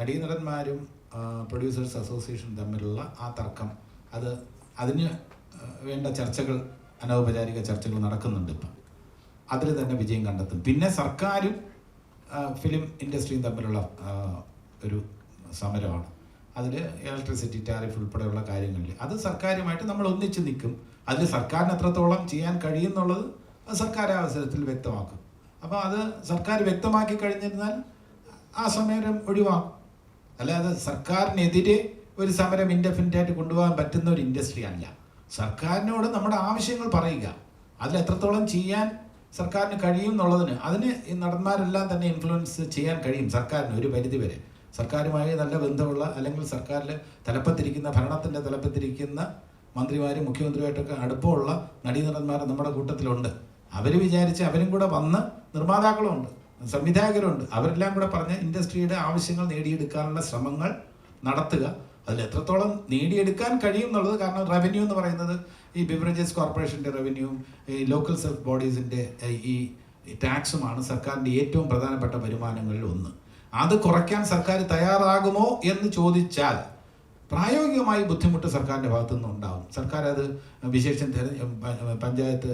നടീനടന്മാരും producers association തമ്മിലുള്ള ആ തർക്കം. അത് അതിന് വേണ്ട ചർച്ചകൾ അനൗപചാരിക ചർച്ചകൾ നടക്കുന്നുണ്ട് ഇപ്പം. അതിൽ തന്നെ വിജയം കണ്ടെത്തും. പിന്നെ സർക്കാരും ഫിലിം ഇൻഡസ്ട്രിയും തമ്മിലുള്ള ഒരു സമരമാണ്. അതിൽ ഇലക്ട്രിസിറ്റി ടാരിഫ് ഉൾപ്പെടെയുള്ള കാര്യങ്ങളിൽ. അത് സർക്കാരുമായിട്ട് നമ്മൾ ഒന്നിച്ച് നിൽക്കും. അതിൽ സർക്കാരിന് എത്രത്തോളം ചെയ്യാൻ കഴിയുന്നുള്ളത് സർക്കാർ അവസരത്തിൽ വ്യക്തമാക്കും. അപ്പോൾ അത് സർക്കാർ വ്യക്തമാക്കി കഴിഞ്ഞിരുന്നാൽ ആ സമരം ഒഴിവാക്കും. അല്ലാതെ സർക്കാരിനെതിരെ ഒരു സമരം ഇൻഡെഫിനറ്റായിട്ട് കൊണ്ടുപോകാൻ പറ്റുന്ന ഒരു ഇൻഡസ്ട്രി അല്ല. സർക്കാരിനോട് നമ്മുടെ ആവശ്യങ്ങൾ പറയുക. അതിൽ എത്രത്തോളം ചെയ്യാൻ സർക്കാരിന് കഴിയും എന്നുള്ളതിന് അതിന് ഈ നടന്മാരെല്ലാം തന്നെ ഇൻഫ്ലുവൻസ് ചെയ്യാൻ കഴിയും സർക്കാരിന് ഒരു പരിധി വരെ. സർക്കാരുമായി നല്ല ബന്ധമുള്ള അല്ലെങ്കിൽ സർക്കാരിൽ തലപ്പത്തിരിക്കുന്ന ഭരണത്തിന്റെ തലപ്പത്തിരിക്കുന്ന മന്ത്രിമാരും മുഖ്യമന്ത്രിയുമായിട്ടൊക്കെ അടുപ്പമുള്ള നടീനടന്മാർ നമ്മുടെ കൂട്ടത്തിലുണ്ട്. അവർ വിചാരിച്ച് അവരും കൂടെ വന്ന് നിർമ്മാതാക്കളുമുണ്ട്. സംവിധായകരുണ്ട്. അവരെല്ലാം കൂടെ പറഞ്ഞ ഇൻഡസ്ട്രിയുടെ ആവശ്യങ്ങൾ നേടിയെടുക്കാനുള്ള ശ്രമങ്ങൾ നടത്തുക. അതിൽ എത്രത്തോളം നേടിയെടുക്കാൻ കഴിയും എന്നുള്ളത് കാരണം റവന്യൂ എന്ന് പറയുന്നത് ഈ ബിവറേജസ് കോർപ്പറേഷന്റെ റവന്യൂവും ഈ ലോക്കൽ സെൽഫ് ബോഡീസിന്റെ ഈ ടാക്സുമാണ് സർക്കാരിന്റെ ഏറ്റവും പ്രധാനപ്പെട്ട വരുമാനങ്ങളിൽ ഒന്ന്. അത് കുറയ്ക്കാൻ സർക്കാർ തയ്യാറാകുമോ എന്ന് ചോദിച്ചാൽ പ്രായോഗികമായി ബുദ്ധിമുട്ട് സർക്കാരിന്റെ ഭാഗത്തു ഉണ്ടാകും സർക്കാർ അത് വിശേഷം തെരഞ്ഞ പഞ്ചായത്ത്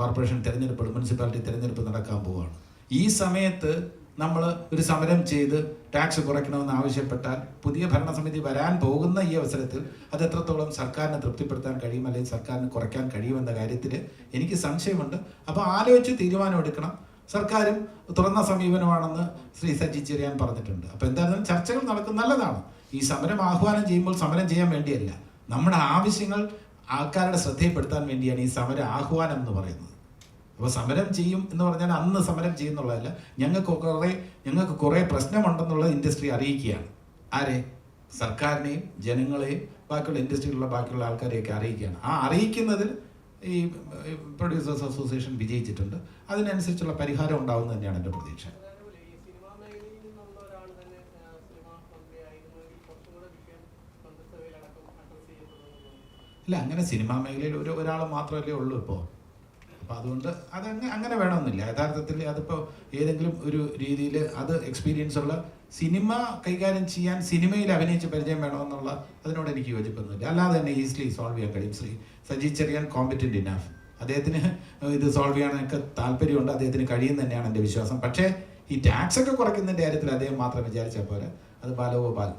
കോർപ്പറേഷൻ തിരഞ്ഞെടുപ്പ് മുനിസിപ്പാലിറ്റി തിരഞ്ഞെടുപ്പ് നടക്കാൻ പോവുകയാണ്. ഈ സമയത്ത് നമ്മൾ ഒരു സമരം ചെയ്ത് ടാക്സ് കുറയ്ക്കണമെന്ന് ആവശ്യപ്പെട്ടാൽ പുതിയ ഭരണസമിതി വരാൻ പോകുന്ന ഈ അവസരത്തിൽ അത് എത്രത്തോളം സർക്കാരിനെ തൃപ്തിപ്പെടുത്താൻ കഴിയും അല്ലെങ്കിൽ സർക്കാരിന് കുറയ്ക്കാൻ കഴിയുമെന്ന കാര്യത്തിൽ എനിക്ക് സംശയമുണ്ട്. അപ്പോൾ ആലോചിച്ച് തീരുമാനമെടുക്കണം. സർക്കാരും തുറന്ന സമീപനമാണെന്ന് ശ്രീ സജി ചെറിയാൻ പറഞ്ഞിട്ടുണ്ട്. അപ്പോൾ എന്തായാലും ചർച്ചകൾ നടക്കും. നല്ലതാണ്. ഈ സമരം ആഹ്വാനം ചെയ്യുമ്പോൾ സമരം ചെയ്യാൻ വേണ്ടിയല്ല. നമ്മുടെ ആവശ്യങ്ങൾ ആൾക്കാരുടെ ശ്രദ്ധയിൽപ്പെടുത്താൻ വേണ്ടിയാണ് ഈ സമര ആഹ്വാനം എന്ന് പറയുന്നത്. അപ്പോൾ സമരം ചെയ്യും എന്ന് പറഞ്ഞാൽ അന്ന് സമരം ചെയ്യുന്നുള്ളതല്ല ഞങ്ങൾക്ക് കുറേ ഞങ്ങൾക്ക് കുറേ പ്രശ്നമുണ്ടെന്നുള്ള ഇൻഡസ്ട്രി അറിയിക്കുകയാണ്. ആരെ? സർക്കാരിനെയും ജനങ്ങളെയും ബാക്കിയുള്ള ഇൻഡസ്ട്രിയിലുള്ള ബാക്കിയുള്ള ആൾക്കാരെയൊക്കെ അറിയിക്കുകയാണ്. ആ അറിയിക്കുന്നതിൽ ഈ പ്രൊഡ്യൂസേഴ്സ് അസോസിയേഷൻ വിജയിച്ചിട്ടുണ്ട്. അതിനനുസരിച്ചുള്ള പരിഹാരം ഉണ്ടാവും തന്നെയാണ് എന്റെ പ്രതീക്ഷ. ഇല്ല അങ്ങനെ സിനിമാ മേഖലയിൽ ഒരു ഒരാൾ മാത്രമല്ലേ ഉള്ളൂ ഇപ്പോൾ അപ്പോൾ അതുകൊണ്ട് അതങ്ങനെ അങ്ങനെ വേണമെന്നില്ല. യഥാർത്ഥത്തിൽ അതിപ്പോൾ ഏതെങ്കിലും ഒരു രീതിയിൽ അത് എക്സ്പീരിയൻസ് ഉള്ള സിനിമ കൈകാര്യം ചെയ്യാൻ സിനിമയിൽ അഭിനയിച്ച് പരിചയം വേണമെന്നുള്ള അതിനോട് എനിക്ക് യോജിപ്പൊന്നുമില്ല. അല്ലാതെ തന്നെ ഈസിലി സോൾവ് ചെയ്യാൻ കഴിയും ശ്രീ സജി ചെറിയാൻ കോമ്പറ്റന്റ് ഇനാഫ് അദ്ദേഹത്തിന് ഇത് സോൾവ് ചെയ്യാനൊക്കെ താല്പര്യമുണ്ട്. അദ്ദേഹത്തിന് കഴിയും തന്നെയാണ് എന്റെ വിശ്വാസം. പക്ഷേ ഈ ടാക്സ് ഒക്കെ കുറയ്ക്കുന്നതിന്റെ കാര്യത്തിൽ അദ്ദേഹം മാത്രം വിചാരിച്ചാൽ പോലെ അത് ബാലഗോപാൽ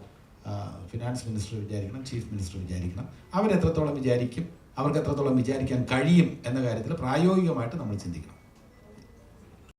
ഫിനാൻസ് മിനിസ്റ്റർ വിചാരിക്കണം ചീഫ് മിനിസ്റ്റർ വിചാരിക്കണം. അവരെത്രത്തോളം വിചാരിക്കും? അവർക്ക് എത്രത്തോളം വിചാരിക്കാൻ കഴിയും എന്ന കാര്യത്തിൽ പ്രായോഗികമായിട്ട് നമ്മൾ ചിന്തിക്കണം.